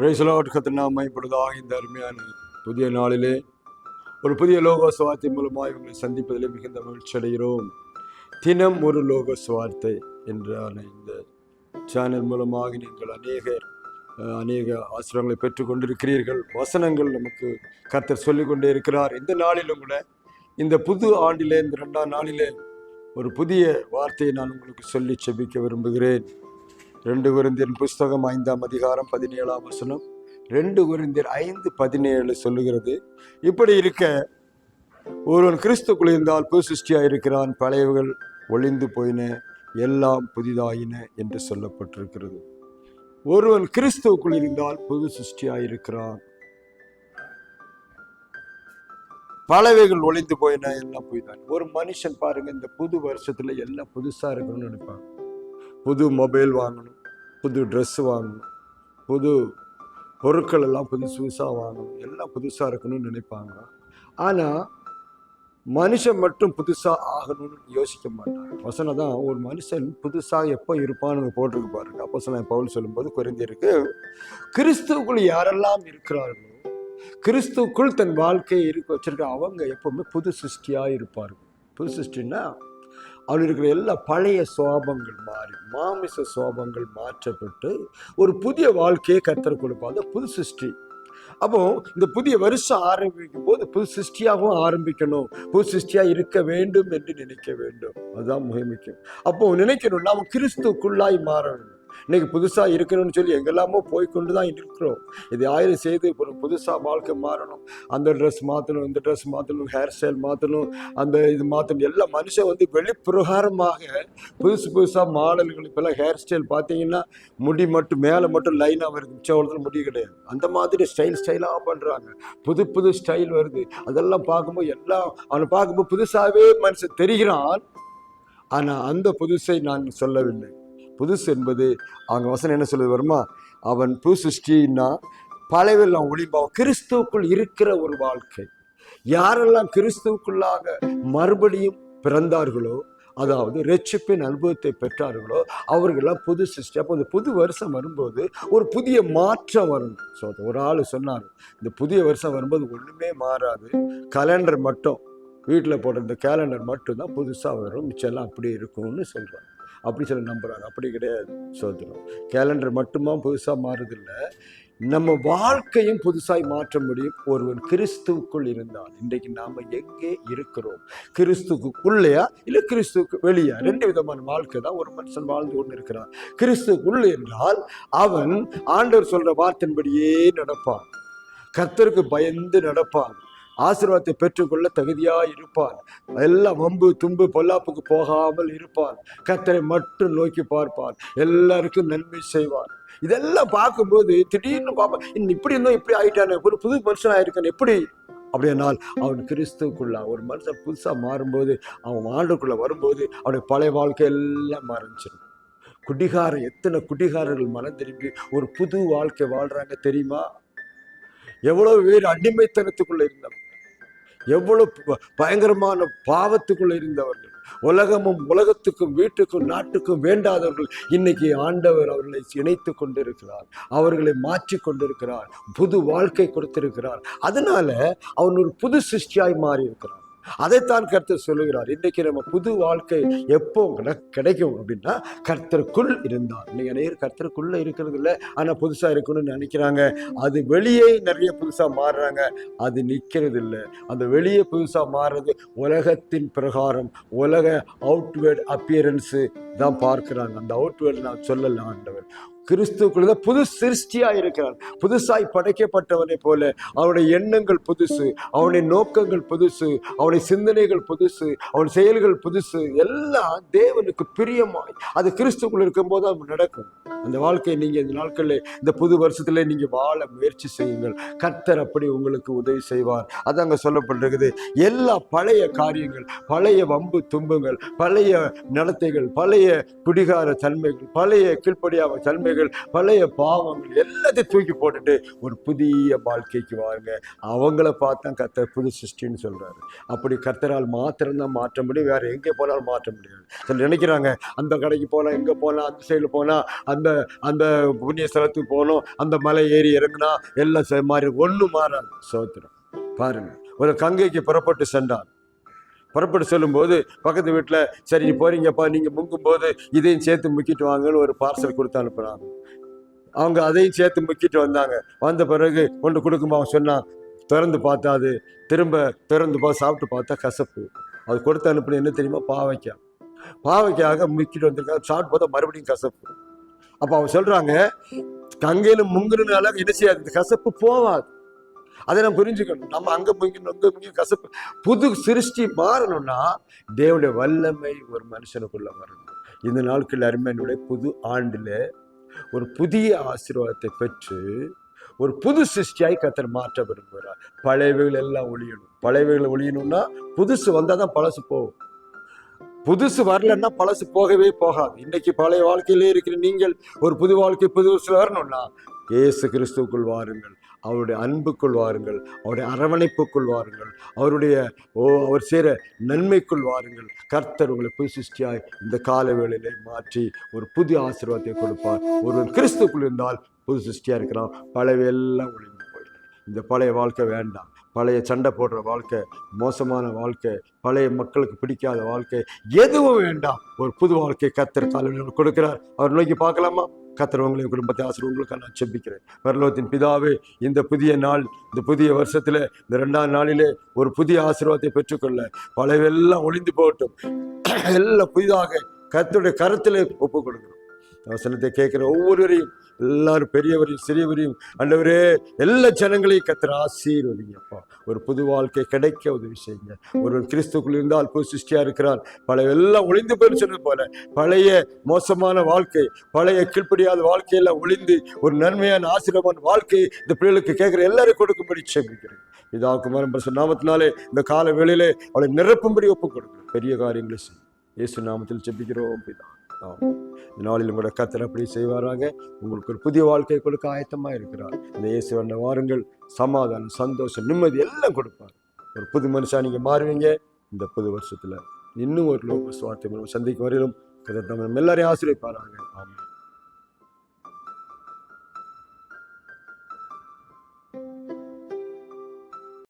பிரேசலாட்கத்தை நாம் மைப்படுதாக இந்த அருமையான புதிய நாளிலே ஒரு புதிய லோக சுவார்த்தை மூலமாக இவங்களை சந்திப்பதிலே மிகுந்த மகிழ்ச்சி அடைகிறோம். தினம் ஒரு லோக சுவார்த்தை என்றான இந்த சேனல் மூலமாக நீங்கள் அநேகர் அநேக ஆசிரியங்களை பெற்றுக்கொண்டிருக்கிறீர்கள் வசனங்கள் நமக்கு கர்த்தர் சொல்லிக்கொண்டே இருக்கிறார். இந்த நாளிலும் கூட இந்த புது ஆண்டிலே இந்த ரெண்டாம் நாளிலே ஒரு புதிய வார்த்தையை நான் உங்களுக்கு சொல்லி செபிக்க விரும்புகிறேன். ரெண்டு குருந்தியன் புஸ்தகம் ஐந்தாம் அதிகாரம் பதினேழாம் வசனம். ரெண்டு குருந்தியர் ஐந்து பதினேழு சொல்லுகிறது. இப்படி இருக்க ஒருவன் கிறிஸ்துக்குள் இருந்தால் புது சிருஷ்டியாக இருக்கிறான் பழையவர்கள் ஒளிந்து போயின எல்லாம் புதிதாயின என்று சொல்லப்பட்டிருக்கிறது. ஒருவன் கிறிஸ்துவுக்குள் இருந்தால் புது சிருஷ்டியாக இருக்கிறான். பலவைகள் ஒளிந்து போயினா எல்லாம் போய்தான் ஒரு மனுஷன் பாருங்க இந்த புது வருஷத்துல எல்லாம் புதுசா இருக்கணும்னு நினைப்பாங்க. புது மொபைல் வாங்கணும் புது ட்ரெஸ் வாங்கணும். புது பொருட்கள் எல்லாம் புதுசு புதுசாக வாங்கணும். எல்லாம் புதுசாக இருக்கணும்னு நினைப்பாங்க. ஆனால் மனுஷன் மட்டும் புதுசாக ஆகணும்னு யோசிக்க மாட்டாங்க வசனம் தான் ஒரு மனுஷன் புதுசாக எப்போ இருப்பான்னு போட்டிருக்கு பாருங்க. அப்போ சொன்ன பவுல் சொல்லும்போது குறைந்திருக்கு கிறிஸ்துவுக்குள் யாரெல்லாம் இருக்கிறார்களோ கிறிஸ்துவுக்குள் தன் வாழ்க்கையை இருக்க வச்சிருக்க அவங்க எப்பவுமே புது சிருஷ்டியாக இருப்பார்கள். புது சிருஷ்டின்னா அவள் இருக்கிற எல்லா பழைய சோபங்கள் மாறி மாமிச சோபங்கள் மாற்றப்பட்டு ஒரு புதிய வாழ்க்கையை கத்தர் கொடுப்பாங்க புது சிருஷ்டி. அப்போ இந்த புதிய வருஷம் ஆரம்பிக்கும் போது புது சிருஷ்டியாகவும் ஆரம்பிக்கணும். புது சிருஷ்டியா இருக்க வேண்டும் என்று நினைக்க வேண்டும். அதுதான் மிக முக்கியம். அப்போ நினைக்கணும் நாம் கிறிஸ்துக்குள்ளாய் மாறணும். இன்னைக்கு புதுசா இருக்கணும்னு சொல்லி எங்கெல்லாமோ போய்கொண்டு தான் இருக்கிறோம். இது ஆயிரம் செய்து இப்போ புதுசா வாழ்க்கை மாறணும். அந்த ட்ரெஸ் மாற்றணும் இந்த ட்ரெஸ் மாற்றணும் ஹேர் ஸ்டைல் மாற்றணும் அந்த இது மாற்றணும் எல்லா மனுஷன் வந்து வெளிப்பிரகாரமாக புதுசு புதுசாக மாடல்கள் இப்போல்லாம் ஹேர் ஸ்டைல் பார்த்தீங்கன்னா முடி மட்டும் மேலே மட்டும் லைனாக வருது. மிச்சம் முடி கிடையாது. அந்த மாதிரி ஸ்டைல் ஸ்டைலாக பண்ணுறாங்க புது புது ஸ்டைல் வருது. அதெல்லாம் பார்க்கும்போது எல்லாம் அவனை பார்க்கும்போது புதுசாகவே மனுஷன் தெரிகிறான். ஆனால் அந்த புதுசை நான் சொல்லவில்லை. புதுசு என்பது அவங்க வசனம் என்ன சொல்லுது வருமா? அவன் புது சிருஷ்டின்னா பழையவெல்லாம் ஒளிம்பாவும் கிறிஸ்துவுக்குள் இருக்கிற ஒரு வாழ்க்கை. யாரெல்லாம் கிறிஸ்துவுக்குள்ளாக மறுபடியும் பிறந்தார்களோ அதாவது ரட்சிப்பின் அனுபவத்தை பெற்றார்களோ அவர்களெல்லாம் புது சிருஷ்டி. அப்போ இந்த புது வருஷம் வரும்போது ஒரு புதிய மாற்றம் வரும். ஸோ ஒரு ஆள் சொன்னார். இந்த புதிய வருஷம் வரும்போது ஒன்றுமே மாறாது. கலண்டர் மட்டும். வீட்டில் போடுற இந்த கேலண்டர் மட்டும்தான் புதுசாக வரும். மிச்சம் எல்லாம் அப்படி இருக்கும்னு சொல்கிறாங்க அப்படி சொல்லி நம்புகிறாங்க அப்படி கிடையாது சோதரம் கேலண்டர் மட்டுமா புதுசாக மாறுதில்லை. நம்ம வாழ்க்கையும் புதுசாய் மாற்ற முடியும். ஒருவன் கிறிஸ்துவுக்குள் இருந்தால் இன்றைக்கு நாம் எங்கே இருக்கிறோம்? கிறிஸ்துக்குள்ளேயா இல்லை கிறிஸ்துவுக்கு வெளியா? ரெண்டு விதமான வாழ்க்கை தான் ஒரு மனுஷன் வாழ்ந்து கொண்டு இருக்கிறான் கிறிஸ்துக்குள் என்றால் அவன் ஆண்டவர் சொல்கிற வார்த்தையின்படியே நடப்பான். கர்த்தருக்கு பயந்து நடப்பான். ஆசீர்வாதத்தை பெற்றுக்கொள்ள தகுதியா இருப்பார். எல்லாம் வம்பு தும்பு பொல்லாப்புக்கு போகாமல் இருப்பார். கத்தரை மட்டும் நோக்கி பார்ப்பார். எல்லாருக்கும் நன்மை செய்வார். இதெல்லாம் பார்க்கும்போது திடீர்னு பார்ப்பா இன்னும் இப்படி இருந்தோம் இப்படி ஆயிட்டானே ஒரு புது மனுஷன் ஆயிருக்கான் எப்படி? அப்படின்னால் அவன் கிறிஸ்துவுக்குள்ள ஒரு மனுஷன் புதுசாக மாறும்போது அவன் ஆண்டுக்குள்ள வரும்போது அவனுடைய பழைய வாழ்க்கை எல்லாம் மறைஞ்சிடும் குடிகாரன் எத்தனை குடிகாரர்கள் மனம் திரும்பி ஒரு புது வாழ்க்கை வாழ்றாங்க தெரியுமா? எவ்வளவு பேர் அடிமைத்தனத்துக்குள்ளே இருந்தவங்க. எவ்வளவு ப- பயங்கரமான பாவத்துக்குள் இருந்தவர்கள். உலகமும் உலகத்துக்கும் வீட்டுக்கும் நாட்டுக்கும் வேண்டாதவர்கள். இன்னைக்கு ஆண்டவர் அவர்களை இணைத்து கொண்டிருக்கிறார். அவர்களை மாற்றி கொண்டிருக்கிறார். புது வாழ்க்கை கொடுத்திருக்கிறார். அதனால அவன் ஒரு புது சிருஷ்டியாய் மாறி இருக்கிறார் அதைத்தான் கர்த்தர் சொல்லுகிறார். இன்றைக்கு நம்ம புது வாழ்க்கை எப்போ கிடைக்கும் அப்படின்னா கர்த்தருக்குள் இருந்தார். இன்னைக்கு நேர் கர்த்தருக்குள்ளே இருக்கிறது இல்லை. ஆனால் புதுசாக இருக்கணும்னு நினைக்கிறாங்க. அது வெளியே நிறைய புதுசாக மாறுறாங்க. அது நிற்கிறது இல்லை. அந்த வெளியே புதுசாக மாறுறது உலகத்தின் பிரகாரம். உலக அவுட்வேர்ட் அப்பியரன்ஸு தான் பார்க்குறாங்க. அந்த அவுட்வேர்ட் நான் சொல்லல ஆண்டவர். கிறிஸ்துக்குள்ள புது சிருஷ்டியா இருக்கிறார். புதுசாய் படைக்கப்பட்டவனை போல அவனுடைய எண்ணங்கள் புதுசு அவனுடைய நோக்கங்கள் புதுசு அவனுடைய சிந்தனைகள் புதுசு அவன் செயல்கள் புதுசு எல்லாம் தேவனுக்கு பிரியமாய். அது கிறிஸ்துக்குள்ள இருக்கும்போது அது நடக்கும். அந்த வாழ்க்கையை நீங்க இந்த நாட்களில் இந்த புது வருஷத்துல நீங்க வாழ முயற்சி செய்யுங்கள். கர்த்தர் அப்படி உங்களுக்கு உதவி செய்வார். அதாங்க அங்க சொல்லப்பட்டிருக்குது. எல்லா பழைய காரியங்கள் பழைய வம்பு தும்புங்கள் பழைய நடத்தைகள் பழைய குடிகார தன்மைகள் பழைய கீழ்ப்படியாத தன்மைகள் குறைகள் பழைய பாவங்கள் எல்லாத்தையும் தூக்கி போட்டுட்டு ஒரு புதிய வாழ்க்கைக்கு வாருங்க. அவங்கள பார்த்தா கர்த்தர் புது சிருஷ்டின்னு சொல்கிறாரு அப்படி கர்த்தரால் மாத்திரம்தான் மாற்ற முடியும். வேறு எங்கே போனாலும் மாற்ற முடியாது. சில நினைக்கிறாங்க அந்த கடைக்கு போனால் எங்கே போனால் அந்த சைடில் போனால் அந்த அந்த புண்ணிய ஸ்தலத்துக்கு போகணும் அந்த மலை ஏறி இறங்குனா எல்லாம் மாறி ஒன்றும் மாறாது. சோத்திரம். பாருங்கள் ஒரு கங்கைக்கு புறப்பட்டு சென்றான். புறப்பட்டு சொல்லும்போது பக்கத்து வீட்டில் சரி நீ போறீங்கப்பா நீங்கள் முங்கும்போது இதையும் சேர்த்து முக்கிட்டு வாங்கன்னு ஒரு பார்சல் கொடுத்து அனுப்புகிறாங்க அவங்க அதையும் சேர்த்து முக்கிட்டு வந்தாங்க. வந்த பிறகு கொண்டு கொடுக்கும்போது அவன் சொன்னான் திறந்து பார்த்தா அது திரும்ப திறந்து பா சாப்பிட்டு பார்த்தா கசப்பு. அது கொடுத்து அனுப்புன என்ன தெரியுமா? பாவைக்காய். பாவைக்காக முக்கிட்டு வந்திருக்காங்க. சாப்பிட்டு பார்த்தா மறுபடியும் கசப்பு. அப்போ அவன் சொல்கிறாங்க கங்கையில் முங்குறதுனால என்ன செய்யாது? இந்த கசப்பு போவாது. அதை நம்ம புரிஞ்சுக்கணும். நம்ம அங்கே போய்க்கணும் அங்கே முங்கி கசப்பு. புது சிருஷ்டி மாறணும்னா தேவனுடைய வல்லமை ஒரு மனுஷனுக்குள்ள வரணும். இந்த நாட்கள் அருமையினுடைய புது ஆண்டில் ஒரு புதிய ஆசீர்வாதத்தை பெற்று ஒரு புது சிருஷ்டியாய் கத்தர் மாற்ற விரும்புகிறார். பழையவைகள் எல்லாம் ஒழியணும். பழையவைகள் ஒழியணும்னா புதுசு வந்தால் தான் பழசு போகும். புதுசு வரலன்னா பழசு போகவே போகாது. இன்னைக்கு பழைய வாழ்க்கையிலே இருக்கிற நீங்கள் ஒரு புது வாழ்க்கை புதுசு வரணும்னா இயேசு கிறிஸ்துவுக்குள் வாருங்கள். அவருடைய அன்புக்குள் வாருங்கள் அவருடைய அரவணைப்புக்குள் வாருங்கள் அவருடைய ஓ அவர் செய்கிற நன்மைக்குள் வாருங்கள் கர்த்தர் உங்களை புது சிருஷ்டியாய் இந்த கால வேளையிலே மாற்றி ஒரு புதிய ஆசீர்வாதத்தை கொடுப்பார். ஒருவன் கிறிஸ்துக்குள் இருந்தால் புது சிருஷ்டியாக இருக்கிறான். பழையவெல்லாம் ஒளிந்து போயிடும். இந்த பழைய வாழ்க்கை வேண்டாம். பழைய சண்டை போடுற வாழ்க்கை மோசமான வாழ்க்கை பழைய மக்களுக்கு பிடிக்காத வாழ்க்கை எதுவும் வேண்டாம். ஒரு புது வாழ்க்கை கத்திர காலையில் கொடுக்கிறார். அவர் நோக்கி பார்க்கலாமா? கத்திரவங்களையும் குடும்பத்தை ஆசிரியர்களுக்கு நான் செப்பிக்கிறேன் பரலோகத்தின் பிதாவே இந்த புதிய நாள் இந்த புதிய வருஷத்துல இந்த ரெண்டாம் நாளிலே ஒரு புதிய ஆசீர்வாதத்தை பெற்றுக்கொள்ள. பழையவெல்லாம் ஒளிந்து போகட்டும். எல்லாம் புதிதாக கத்துடைய கருத்தில் ஒப்பு கொடுக்கணும் வசனத்தை கேட்கிற ஒவ்வொருவரையும் எல்லாரும் பெரியவரையும் சிறியவரையும் அண்டவரே எல்லா ஜனங்களையும் கத்திர ஆசீர்வதிங்கப்பா ஒரு புது வாழ்க்கை கிடைக்க உதவி செய்யுங்க. ஒரு கிறிஸ்துக்குள் இருந்தால் புது சிருஷ்டியா இருக்கிறான். பழைய எல்லாம் ஒளிந்து போய் சொன்னது போல பழைய மோசமான வாழ்க்கை பழைய கீழ்ப்படியாத வாழ்க்கையெல்லாம் ஒளிந்து ஒரு நன்மையான ஆசீர்வாதமான வாழ்க்கை இந்த பிள்ளைகளுக்கு கேட்குற எல்லாரும் கொடுக்கும்படி செபிக்கிறேன். குமாரம் பிரசன் நாமத்தினாலே இந்த கால வேளையிலே அவளை நிரப்பும்படி ஒப்புக் கொடுக்கிறேன் பெரிய காரியங்களை செய்யும் இயேசு நாமத்தில் செபிக்கிறோம் அப்படிதான் ஆமாம் இந்த நாளில் உங்களோட கத்தர் அப்படி செய்வாராக. உங்களுக்கு ஒரு புதிய வாழ்க்கை கொடுக்க ஆயத்தமாக இருக்கிறார். இந்த இயேசு வந்த வாருங்கள் சமாதானம் சந்தோஷம் நிம்மதி எல்லாம் கொடுப்பார். ஒரு புது மனுஷாக நீங்கள் மாறுவீங்க. இந்த புது வருஷத்தில் இன்னும் ஒரு லோக சுவார்த்தை மூலம் சந்திக்கும் வரையிலும் கதை நம்ம எல்லாரையும் ஆசிரியப்பாராங்க